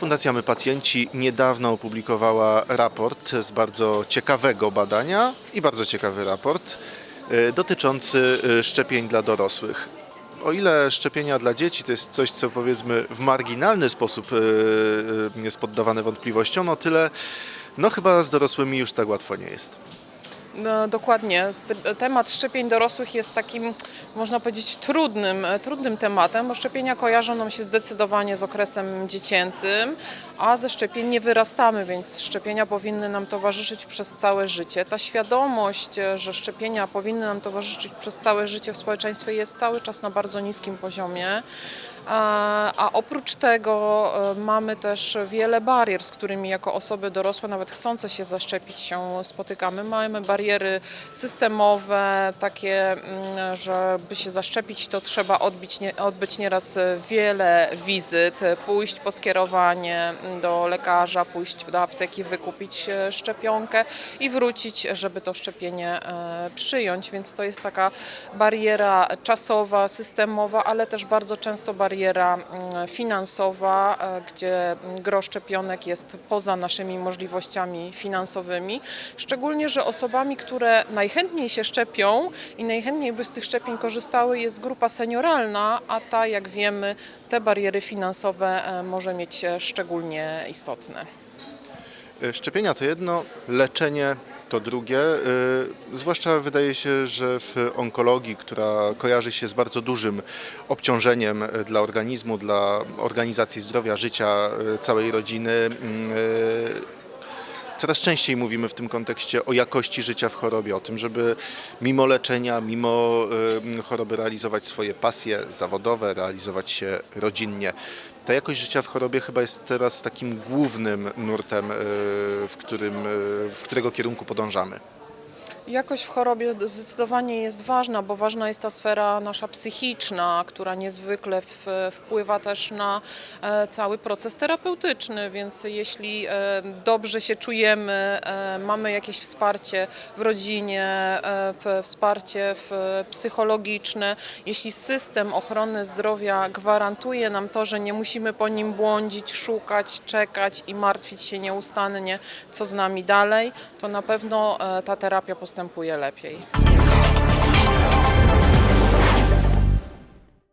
Fundacja My Pacjenci niedawno opublikowała raport z bardzo ciekawego badania i bardzo ciekawy raport y, dotyczący y, szczepień dla dorosłych. O ile szczepienia dla dzieci to jest coś, co powiedzmy w marginalny sposób y, jest poddawane wątpliwościom, o tyle no chyba z dorosłymi już tak łatwo nie jest. No, dokładnie. Temat szczepień dorosłych jest takim, można powiedzieć, trudnym, e, trudnym tematem, bo szczepienia kojarzą nam się zdecydowanie z okresem dziecięcym, a ze szczepień nie wyrastamy, więc szczepienia powinny nam towarzyszyć przez całe życie. Ta świadomość, e, że szczepienia powinny nam towarzyszyć przez całe życie w społeczeństwie jest cały czas na bardzo niskim poziomie. A, oprócz tego e, mamy też wiele barier, z którymi jako osoby dorosłe, nawet chcące się zaszczepić, się spotykamy. Mamy bariery systemowe, takie, mm, żeby się zaszczepić, to trzeba odbić, odbyć nieraz wiele wizyt, pójść po skierowanie do lekarza, pójść do apteki, wykupić e, szczepionkę i wrócić, żeby to szczepienie e, przyjąć. Więc to jest taka bariera czasowa, systemowa, ale też bardzo często bariera mm, finansowa, e, gdzie gro szczepionek jest poza naszymi możliwościami finansowymi. Szczególnie, że osobami, które najchętniej się szczepią i najchętniej by z tych szczepień korzystały, jest grupa senioralna, a ta, jak wiemy, te bariery finansowe e, może mieć e, szczególnie istotne. Szczepienia to jedno, leczenie to drugie. Y, Zwłaszcza wydaje się, że w onkologii, która kojarzy się z bardzo dużym obciążeniem dla organizmu, dla organizacji zdrowia, życia y, całej rodziny, y, Coraz częściej mówimy w tym kontekście o jakości życia w chorobie, o tym, żeby mimo leczenia, mimo choroby realizować swoje pasje zawodowe, realizować się rodzinnie. Ta jakość życia w chorobie chyba jest teraz takim głównym nurtem, y, w, którym, y, w którego kierunku podążamy. Jakość w chorobie zdecydowanie jest ważna, bo ważna jest ta sfera nasza psychiczna, która niezwykle w, wpływa też na e, cały proces terapeutyczny, więc jeśli e, dobrze się czujemy, e, mamy jakieś wsparcie w rodzinie, wsparcie psychologiczne, jeśli system ochrony zdrowia gwarantuje nam to, że nie musimy po nim błądzić, szukać, czekać i martwić się nieustannie, co z nami dalej, to na pewno ta terapia postępuje następuje lepiej.